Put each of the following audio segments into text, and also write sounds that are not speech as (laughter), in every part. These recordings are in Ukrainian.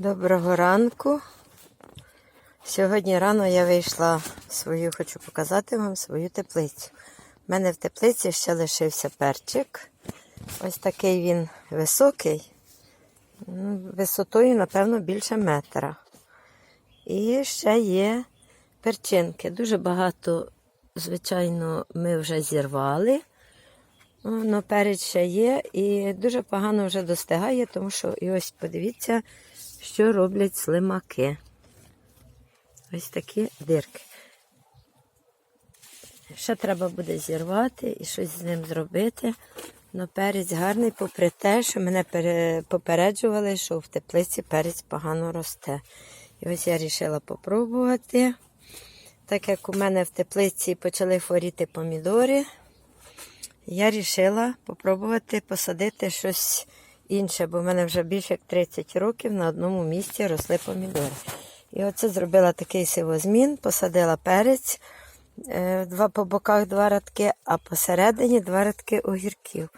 Доброго ранку. Сьогодні рано я вийшла свою, хочу показати вам свою теплицю. У мене в теплиці ще лишився перчик. Ось такий він високий, ну, висотою, напевно, більше метра. І ще є перчинки. Дуже багато, звичайно, ми вже зірвали. Ну, перець ще є і дуже погано вже достигає, тому що і ось подивіться, що роблять слимаки. Ось такі дирки. Ще треба буде зірвати і щось з ним зробити. Ну, перець гарний, попри те, що мене попереджували, що в теплиці перець погано росте. І ось я вирішила попробувати. Так як у мене в теплиці почали хворіти помідори, я вирішила попробувати посадити щось інше, бо в мене вже більше як 30 років на одному місці росли помідори. І оце зробила такий сивозмін, посадила перець, е, два по боках два радки, а посередині два радки огірків.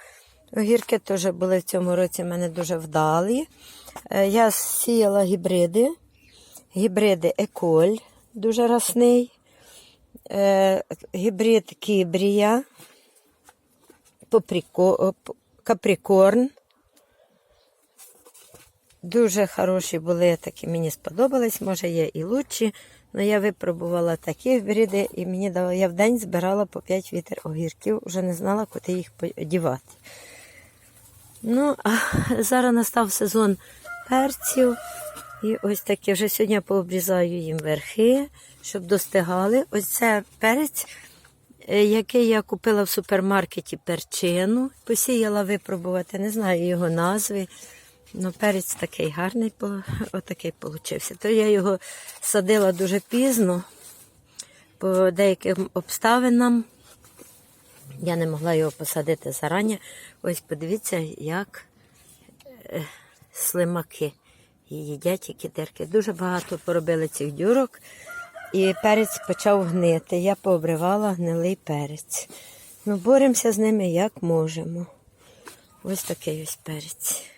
Огірки теж були в цьому році в мене дуже вдалі. Е, Я сіяла гібриди, гібриди Еколь, дуже росний, е, гібрид Кібрія, Каприкорн. Дуже хороші були, такі мені сподобались, може є і лучші. Але я випробувала такі гібриди і мені дало, я в день збирала по 5 вітер огірків, вже не знала, куди їх подівати. Ну, а зараз настав сезон перців. І ось такі вже сьогодні пообрізаю їм верхи, щоб достигали. Ось це перець, е, який я купила в супермаркеті перчину. Посіяла випробувати, не знаю його назви. Ну, перець такий гарний, отакий получився. То я його садила дуже пізно, по деяким обставинам. Я не могла його посадити зарані. Ось подивіться, як е, слимаки їдять які дирки. Дуже багато поробили цих дюрок. І перець почав гнити. Я пообривала гнилий перець. Ну, боремося з ними як можемо. Ось такий ось перець.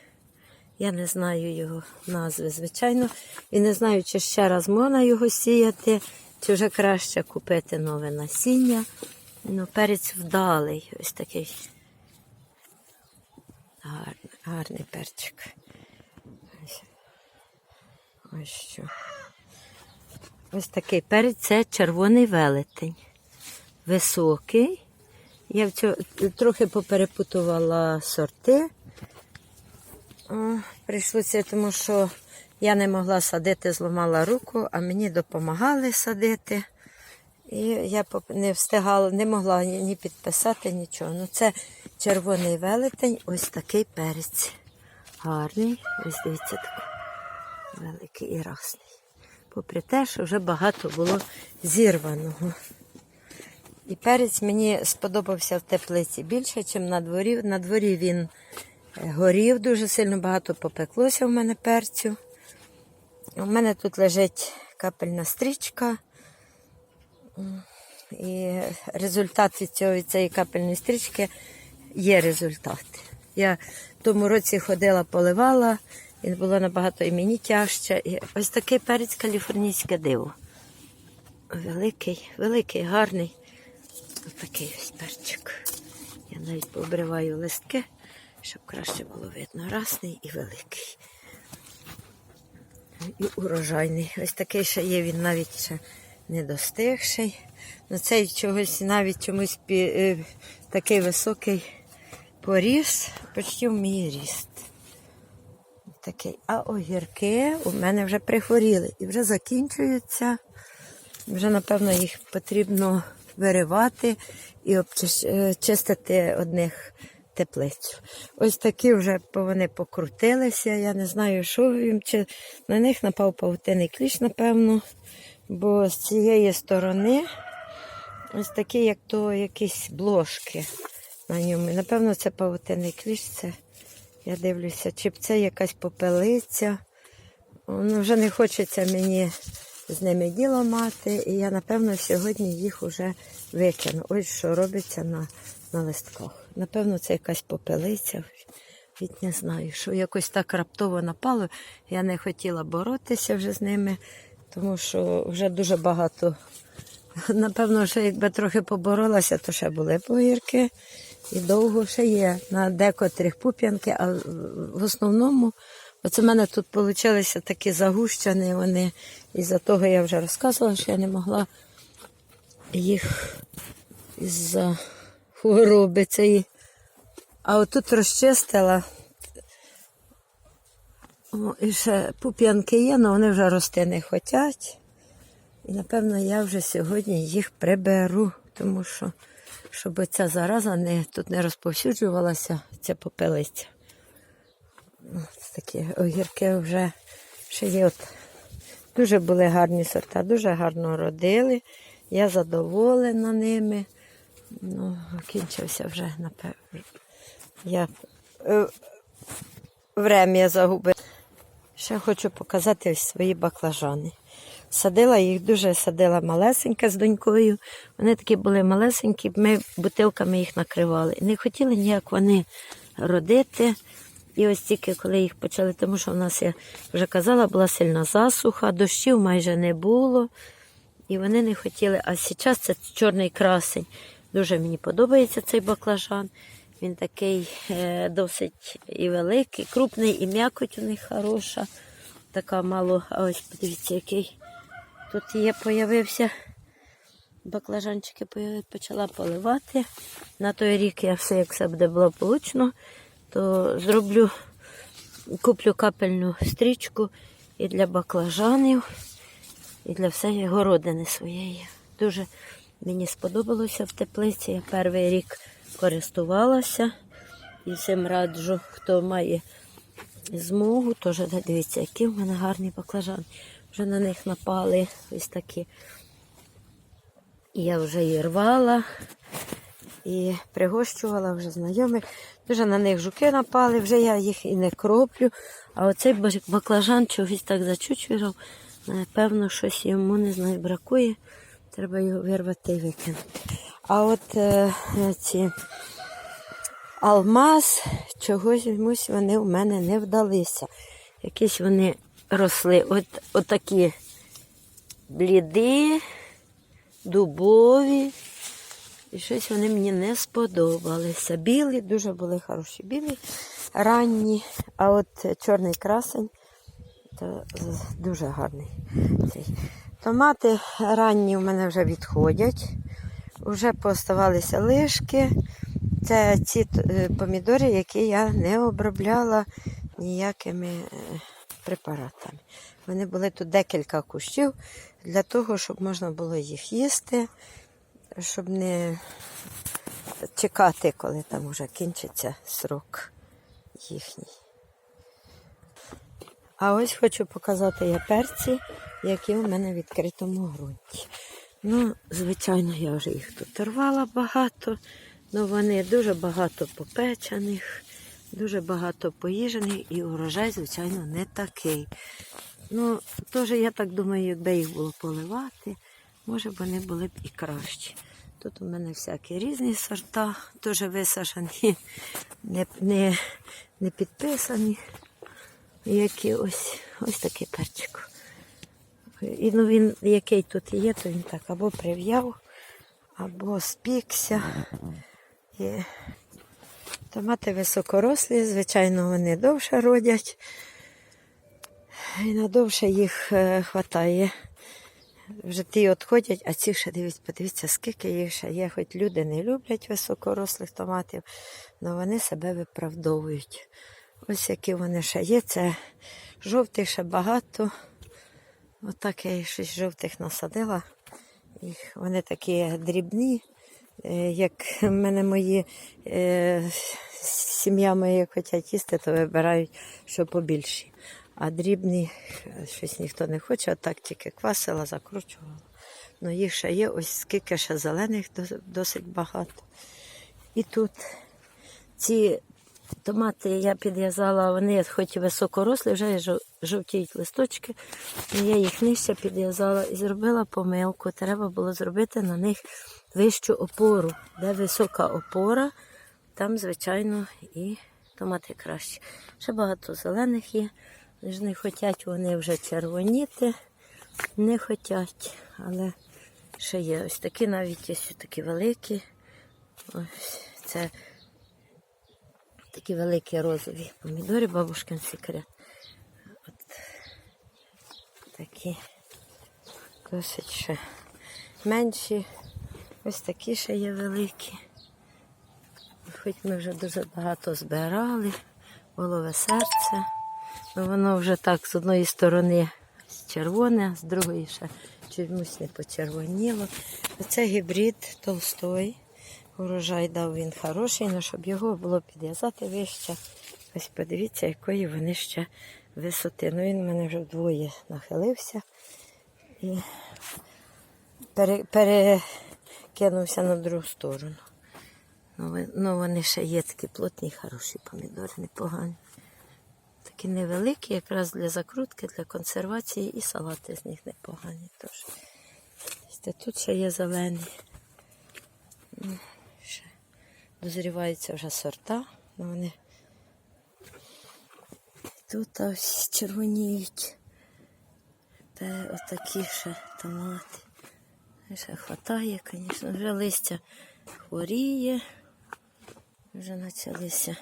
Я не знаю його назви, звичайно. І не знаю, чи ще раз можна його сіяти, чи вже краще купити нове насіння. Ну, перець вдалий, ось такий гарний, гарний перчик. Ось, ось що. Ось такий перець це червоний велетень. Високий. Я в цьо- трохи поперепутувала сорти. О, Прийшлося, тому що я не могла садити, зламала руку, а мені допомагали садити. І я не встигала, не могла ні, підписати, нічого. Ну, це червоний велетень, ось такий перець. Гарний. Ось дивіться, такий великий і расний. Попри те, що вже багато було зірваного. І перець мені сподобався в теплиці більше, ніж на дворі. На дворі він е, горів, дуже сильно багато попеклося в мене перцю. У мене тут лежить капельна стрічка. І результат від цього, від цієї капельної стрічки є результат. Я в тому році ходила, поливала, і було набагато і мені тяжче. І ось такий перець каліфорнійське диво. Великий, великий, гарний. Ось такий ось перчик. Я навіть пообриваю листки, щоб краще було видно. Расний і великий. І урожайний. Ось такий ще є, він навіть ще не достигший. Ну цей чогось навіть чомусь пі- е, такий високий поріс, почти в мій ріст. Такий. А огірки у мене вже прихворіли і вже закінчуються. Вже, напевно, їх потрібно виривати і обчистити одних теплицю. Ось такі вже вони покрутилися. Я не знаю, що їм, чи на них напав павутинний кліщ, напевно. Бо з цієї сторони ось такі, як то якісь блошки на ньому. Напевно, це павутинний кліщ. Це, я дивлюся, чи б це якась попелиця. Ну, вже не хочеться мені з ними діло мати, і я, напевно, сьогодні їх вже викину. Ось що робиться на, на листках. Напевно, це якась попелиця. від не знаю, що якось так раптово напало. Я не хотіла боротися вже з ними, тому що вже дуже багато. Напевно, ще якби трохи поборолася, то ще були погірки. І довго ще є на декотрих пуп'янки, а в основному, оце в мене тут вийшли такі загущені вони. І за того я вже розказувала, що я не могла їх із-за хвороби цієї. А отут розчистила. О, і ще пуп'янки є, але вони вже рости не хочуть. І напевно я вже сьогодні їх приберу, тому що щоб ця зараза не, тут не розповсюджувалася, ця попелиця. Ось такі огірки вже ще є. От. Дуже були гарні сорта, дуже гарно родили. Я задоволена ними. Ну, кінчився вже, напевно. Я е, врем'я загубила. Ще хочу показати ось свої баклажани. Садила їх дуже садила малесенька з донькою. Вони такі були малесенькі, ми бутилками їх накривали. Не хотіли ніяк вони родити. І ось тільки коли їх почали, тому що в нас, я вже казала, була сильна засуха, дощів майже не було. І вони не хотіли. А зараз це чорний красень. Дуже мені подобається цей баклажан. Він такий е, досить і великий, крупний, і м'якоть у них хороша. Така мало, а ось подивіться, який тут є, появився. Баклажанчики почала поливати. На той рік я все, як все буде благополучно, то зроблю, куплю капельну стрічку і для баклажанів, і для всієї городини своєї. Дуже мені сподобалося в теплиці. Я перший рік користувалася і всім раджу, хто має змогу, теж дивіться, які в мене гарні баклажани. Вже на них напали ось такі. Я вже її рвала і пригощувала вже знайомих. Дуже на них жуки напали, вже я їх і не кроплю. А оцей баклажан чогось так зачучував. Напевно, щось йому не знаю, бракує. Треба його вирвати і викинути. А от е, ці алмаз, чогось йомусь вони у мене не вдалися. Якісь вони росли от, отакі бліди, дубові. І щось вони мені не сподобалися. Білі, дуже були хороші білі, ранні. А от чорний красень то дуже гарний. Цей. Томати ранні у мене вже відходять. Вже поставалися лишки. Це ці е, помідори, які я не обробляла ніякими е, препаратами. Вони були тут декілька кущів для того, щоб можна було їх їсти, щоб не чекати, коли там вже кінчиться срок їхній. А ось хочу показати я перці, які у мене в відкритому ґрунті. Ну, звичайно, я вже їх тут рвала багато, але вони дуже багато попечених, дуже багато поїжених і урожай, звичайно, не такий. Ну, теж я так думаю, якби їх було поливати, може б вони були б і кращі. Тут у мене всякі різні сорта, теж висаджені, не, не, не підписані. Які ось, ось такий перчик. І ну він, який тут є, то він так або прив'яв, або спікся. І томати високорослі, звичайно, вони довше родять. І надовше їх е, хватає. Вже ті відходять, а ці ще дивіться, подивіться, скільки їх ще є. Хоч люди не люблять високорослих томатів, але вони себе виправдовують. Ось які вони ще є. Це жовтих ще багато. Отак я щось жовтих насадила. Вони такі дрібні, е, як в мене мої е, сім'я моя хочуть їсти, то вибирають, що побільші. А дрібні щось ніхто не хоче, а так тільки квасила, закручувала. Ну їх ще є, ось скільки ще зелених досить багато. І тут ці томати я підв'язала, вони хоч і високорослі, вже жов- жовтіють листочки. Я їх нижче підв'язала і зробила помилку. Треба було зробити на них вищу опору. Де висока опора, там, звичайно, і томати краще. Ще багато зелених є. Не хочуть вони вже червоніти. Не хочуть, але ще є ось такі навіть є такі великі. Ось це такі великі розові помідори, бабушкин секрет. От такі досить ще менші. Ось такі ще є великі. Хоч ми вже дуже багато збирали, голове серце. Ну, воно вже так з одної сторони червоне, з другої ще чомусь не почервоніло. Оце гібрид толстой. Урожай дав він хороший, але щоб його було підв'язати вище. Ось подивіться, якої вони ще висоти. Ну він в мене вже вдвоє нахилився і перекинувся на другу сторону. Ну, ну вони ще є такі плотні, хороші помідори, непогані. Такі невеликі, якраз для закрутки, для консервації і салати з них непогані теж. Тут ще є зелені. Дозріваються вже сорта, вони тут ось червоніють. Та отакі ще томати. Ще хватає, звісно, вже листя хворіє, вже почалися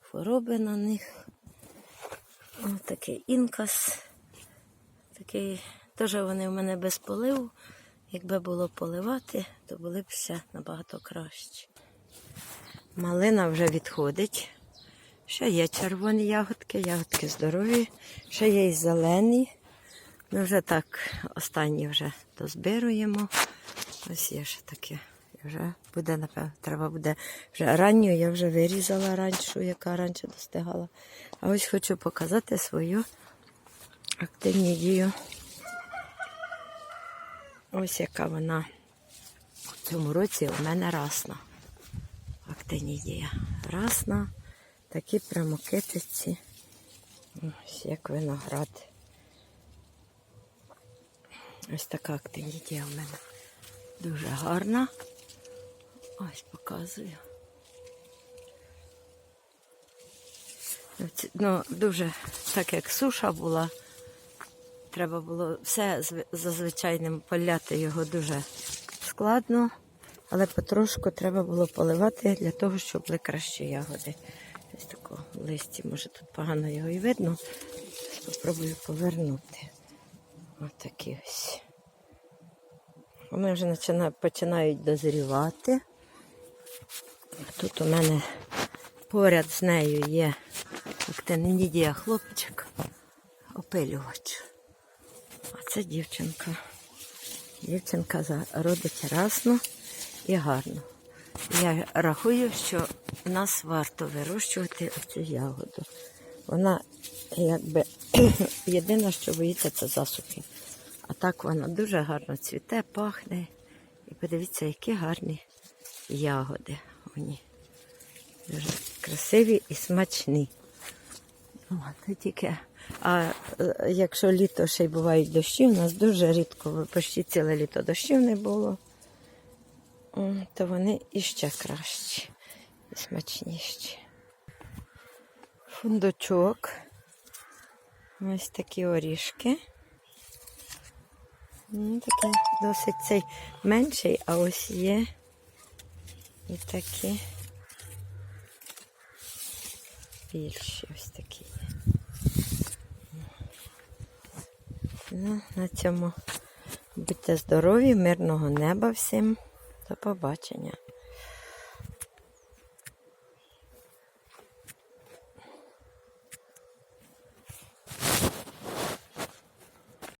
хвороби на них. Ось такий інкас. Такий, теж вони в мене без поливу. Якби було поливати, то були б ще набагато краще. Малина вже відходить. Ще є червоні ягодки, ягодки здорові, ще є і зелені. Ми вже так останні вже дозбируємо. Ось є ще таке. Вже буде, напевно, треба буде вже ранню, я вже вирізала раніше, яка раніше достигала. А ось хочу показати свою активну дію. Ось яка вона в цьому році у мене расна. Активні дія. Расна, такі прямокитиці. Ось як виноград. Ось така актинідія в мене. Дуже гарна. Ось показую. Ну, дуже так як суша була. Треба було все зв- за поляти його дуже складно, але потрошку треба було поливати для того, щоб були кращі ягоди. Ось такого в листі, може тут погано його і видно. Спробую повернути. Ось такі ось. Вони вже починають дозрівати. Тут у мене поряд з нею є актинидія хлопчик, опилювач. А це дівчинка. Дівчинка родить расно і гарно. Я рахую, що нас варто вирощувати цю ягоду. Вона якби (clears throat) єдине, що боїться, це засухи. А так вона дуже гарно цвіте, пахне. І подивіться, які гарні ягоди. Вони дуже красиві і смачні. От, тільки, а е, якщо літо ще й бувають дощі, у нас дуже рідко, почти ціле літо дощів не було, то вони іще кращі і смачніші. Фундучок. Ось такі орішки. Ну, такий досить цей менший, а ось є і такі більші ось такі. Ну, на цьому будьте здорові, мирного неба всім. До побачення.